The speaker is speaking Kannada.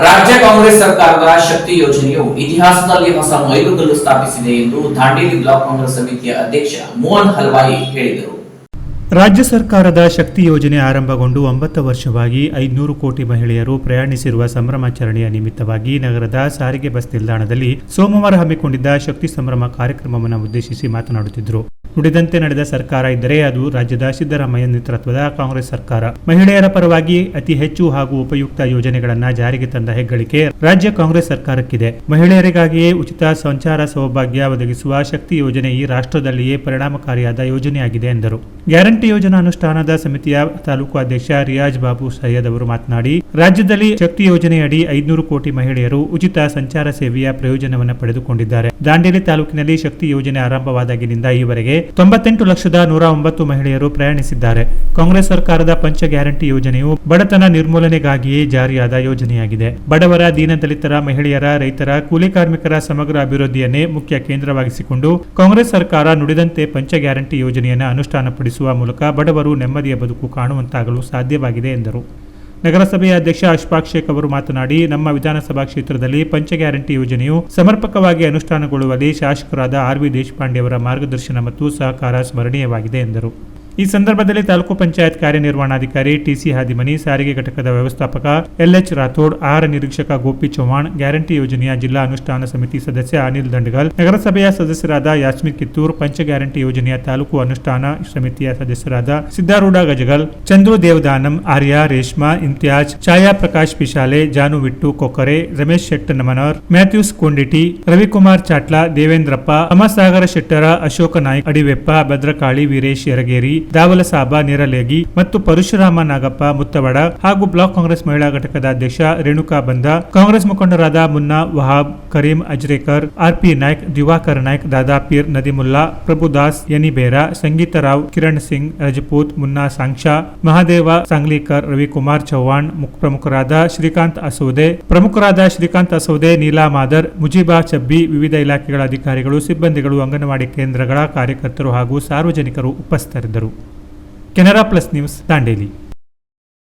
ರಾಜ್ಯ ಕಾಂಗ್ರೆಸ್ ಸರ್ಕಾರದ ಶಕ್ತಿ ಯೋಜನೆಯು ಇತಿಹಾಸದಲ್ಲಿ ಹೊಸ ಮೈಲುಗಲ್ಲು ಸ್ಥಾಪಿಸಿದೆ ಎಂದು ದಾಂಡೇಲಿ ಬ್ಲಾಕ್ ಕಾಂಗ್ರೆಸ್ ಸಮಿತಿಯ ಅಧ್ಯಕ್ಷ ಮೋಹನ್ ಹಲ್ವಾಯಿ ಹೇಳಿದರು. ರಾಜ್ಯ ಸರ್ಕಾರದ ಶಕ್ತಿ ಯೋಜನೆ ಆರಂಭಗೊಂಡು ಒಂಬತ್ತು ವರ್ಷವಾಗಿ ಐದುನೂರು ಕೋಟಿ ಮಹಿಳೆಯರು ಪ್ರಯಾಣಿಸಿರುವ ಸಂಭ್ರಮಾಚರಣೆಯ ನಿಮಿತ್ತವಾಗಿ ನಗರದ ಸಾರಿಗೆ ಬಸ್ ನಿಲ್ದಾಣದಲ್ಲಿ ಸೋಮವಾರ ಹಮ್ಮಿಕೊಂಡಿದ್ದ ಶಕ್ತಿ ಸಂಭ್ರಮ ಕಾರ್ಯಕ್ರಮವನ್ನು ಉದ್ದೇಶಿಸಿ ಮಾತನಾಡುತ್ತಿದ್ದರು. ನುಡಿದಂತೆ ನಡೆದ ಸರ್ಕಾರ ಇದ್ದರೆ ಅದು ರಾಜ್ಯದ ಸಿದ್ದರಾಮಯ್ಯ ನೇತೃತ್ವದ ಕಾಂಗ್ರೆಸ್ ಸರ್ಕಾರ. ಮಹಿಳೆಯರ ಪರವಾಗಿ ಅತಿ ಹೆಚ್ಚು ಹಾಗೂ ಉಪಯುಕ್ತ ಯೋಜನೆಗಳನ್ನ ಜಾರಿಗೆ ತಂದ ಹೆಗ್ಗಳಿಕೆ ರಾಜ್ಯ ಕಾಂಗ್ರೆಸ್ ಸರ್ಕಾರಕ್ಕಿದೆ. ಮಹಿಳೆಯರಿಗಾಗಿಯೇ ಉಚಿತ ಸಂಚಾರ ಸೌಭಾಗ್ಯ ಒದಗಿಸುವ ಶಕ್ತಿ ಯೋಜನೆ ಈ ರಾಷ್ಟ್ರದಲ್ಲಿಯೇ ಪರಿಣಾಮಕಾರಿಯಾದ ಯೋಜನೆಯಾಗಿದೆ ಎಂದರು. ಗ್ಯಾರಂಟಿ ಯೋಜನಾ ಅನುಷ್ಠಾನದ ಸಮಿತಿಯ ತಾಲೂಕು ಅಧ್ಯಕ್ಷ ರಿಯಾಜ್ ಬಾಬು ಸೈಯದ್ ಅವರು ಮಾತನಾಡಿ, ರಾಜ್ಯದಲ್ಲಿ ಶಕ್ತಿ ಯೋಜನೆಯಡಿ ಐದುನೂರು ಕೋಟಿ ಮಹಿಳೆಯರು ಉಚಿತ ಸಂಚಾರ ಸೇವೆಯ ಪ್ರಯೋಜನವನ್ನು ಪಡೆದುಕೊಂಡಿದ್ದಾರೆ. ದಾಂಡೇಲಿ ತಾಲೂಕಿನಲ್ಲಿ ಶಕ್ತಿ ಯೋಜನೆ ಆರಂಭವಾದಾಗಿನಿಂದ ಈವರೆಗೆ ತೊಂಬತ್ತೆಂಟು ಲಕ್ಷದ ನೂರ ಒಂಬತ್ತು ಮಹಿಳೆಯರು ಪ್ರಯಾಣಿಸಿದ್ದಾರೆ. ಕಾಂಗ್ರೆಸ್ ಸರ್ಕಾರದ ಪಂಚ ಗ್ಯಾರಂಟಿ ಯೋಜನೆಯು ಬಡತನ ನಿರ್ಮೂಲನೆಗಾಗಿಯೇ ಜಾರಿಯಾದ ಯೋಜನೆಯಾಗಿದೆ. ಬಡವರ ದೀನದಲಿತರ ಮಹಿಳೆಯರ, ರೈತರ, ಕೂಲಿ ಕಾರ್ಮಿಕರ ಸಮಗ್ರ ಅಭಿವೃದ್ಧಿಯನ್ನೇ ಮುಖ್ಯ ಕೇಂದ್ರವಾಗಿಸಿಕೊಂಡು ಕಾಂಗ್ರೆಸ್ ಸರ್ಕಾರ ನುಡಿದಂತೆ ಪಂಚ ಗ್ಯಾರಂಟಿ ಯೋಜನೆಯನ್ನು ಅನುಷ್ಠಾನಪಡಿಸುವ ಮೂಲಕ ಬಡವರು ನೆಮ್ಮದಿಯ ಬದುಕು ಕಾಣುವಂತಾಗಲು ಸಾಧ್ಯವಾಗಿದೆ ಎಂದರು. ನಗರಸಭೆಯ ಅಧ್ಯಕ್ಷ ಅಶ್ಫಾಕ್ ಶೇಖ್ ಅವರು ಮಾತನಾಡಿ, ನಮ್ಮ ವಿಧಾನಸಭಾ ಕ್ಷೇತ್ರದಲ್ಲಿ ಪಂಚ ಗ್ಯಾರಂಟಿ ಯೋಜನೆಯು ಸಮರ್ಪಕವಾಗಿ ಅನುಷ್ಠಾನಗೊಳ್ಳುವಲ್ಲಿ ಶಾಸಕರಾದ ಆರ್ ವಿ ದೇಶಪಾಂಡೆ ಅವರ ಮಾರ್ಗದರ್ಶನ ಮತ್ತು ಸಹಕಾರ ಸ್ಮರಣೀಯವಾಗಿದೆ ಎಂದರು. ಈ ಸಂದರ್ಭದಲ್ಲಿ ತಾಲೂಕು ಪಂಚಾಯತ್ ಕಾರ್ಯನಿರ್ವಹಣಾಧಿಕಾರಿ ಟಿಸಿ ಹಾದಿಮನಿ, ಸಾರಿಗೆ ಘಟಕದ ವ್ಯವಸ್ಥಾಪಕ ಎಲ್ಎಚ್ ರಾಥೋಡ್ ಆಹಾರ ನಿರೀಕ್ಷಕ ಗೋಪಿ ಚೌಹಾಣ್ ಗ್ಯಾರಂಟಿ ಯೋಜನೆಯ ಜಿಲ್ಲಾ ಅನುಷ್ಠಾನ ಸಮಿತಿ ಸದಸ್ಯ ಅನಿಲ್ ದಂಡಗಲ್, ನಗರಸಭೆಯ ಸದಸ್ಯರಾದ ಯಾಸ್ಮಿನ್ ಕಿತ್ತೂರ್, ಪಂಚ ಗ್ಯಾರಂಟಿ ಯೋಜನೆಯ ತಾಲೂಕು ಅನುಷ್ಠಾನ ಸಮಿತಿಯ ಸದಸ್ಯರಾದ ಸಿದ್ದಾರೂಢ ಗಜಗಲ್, ಚಂದ್ರು ದೇವದಾನಂ, ಆರ್ಯ, ರೇಷ್ಮಾ ಇಂತಿಯಾಜ್ ಛಾಯಾ ಪ್ರಕಾಶ್ ಪಿಶಾಲೆ, ಜಾನು ವಿಟ್ಟು ಕೊಕ್ಕರೆ, ರಮೇಶ್ ಶೆಟ್ ನಮನರ್ ಮ್ಯಾಥ್ಯೂಸ್ ಕೊಂಡಿಟಿ, ರವಿಕುಮಾರ್ ಚಾಟ್ಲಾ, ದೇವೇಂದ್ರಪ್ಪ, ಅಮಸಾಗರ ಶೆಟ್ಟರ, ಅಶೋಕ ನಾಯ್ಕ, ಅಡಿವೆಪ್ಪ, ಭದ್ರಕಾಳಿ, ವೀರೇಶ್ ಯರಗೇರಿ ದಾವಲಸಾಬ, ನೇರಲೇಗಿ ಮತ್ತು ಪರಶುರಾಮ ನಾಗಪ್ಪ, ಮುತ್ತವಡ ಹಾಗೂ ಬ್ಲಾಕ್ ಕಾಂಗ್ರೆಸ್ ಮಹಿಳಾ ಘಟಕದ ಅಧ್ಯಕ್ಷ ರೇಣುಕಾ ಬಂದ, ಕಾಂಗ್ರೆಸ್ ಮುಖಂಡರಾದ ಮುನ್ನಾ, ವಹಾಬ್, ಕರೀಂ ಅಜ್ರೇಕರ್, ಆರ್ಪಿ ನಾಯ್ಕ್, ದಿವಾಕರ್ ನಾಯ್ಕ್ ದಾದಾಪೀರ್ ನದಿಮುಲ್ಲಾ ಪ್ರಭುದಾಸ್ ಯನಿಬೇರ ಸಂಗೀತ ರಾವ್, ಕಿರಣ್ ಸಿಂಗ್, ರಜಪೂತ್, ಮುನ್ನಾ ಸಾಂಕ್ಷಾ ಮಹಾದೇವ, ಸಾಂಗ್ಲಿಕರ್, ರವಿಕುಮಾರ್ ಚೌಹಾಣ್ ಮುಖ ಪ್ರಮುಖರಾದ ಶ್ರೀಕಾಂತ್ ಅಸೋದೆ, ಪ್ರಮುಖರಾದ ಶ್ರೀಕಾಂತ್ ಅಸೋದೆ, ನೀಲಾ ಮಾದರ್, ಮುಜೀಬಾ ಚಬ್ಬಿ, ವಿವಿಧ ಇಲಾಖೆಗಳ ಅಧಿಕಾರಿಗಳು, ಸಿಬ್ಬಂದಿಗಳು, ಅಂಗನವಾಡಿ ಕೇಂದ್ರಗಳ ಕಾರ್ಯಕರ್ತರು ಹಾಗೂ ಸಾರ್ವಜನಿಕರು ಉಪಸ್ಥಿತರಿದ್ದರು. Canara plus news താണ്ടേലി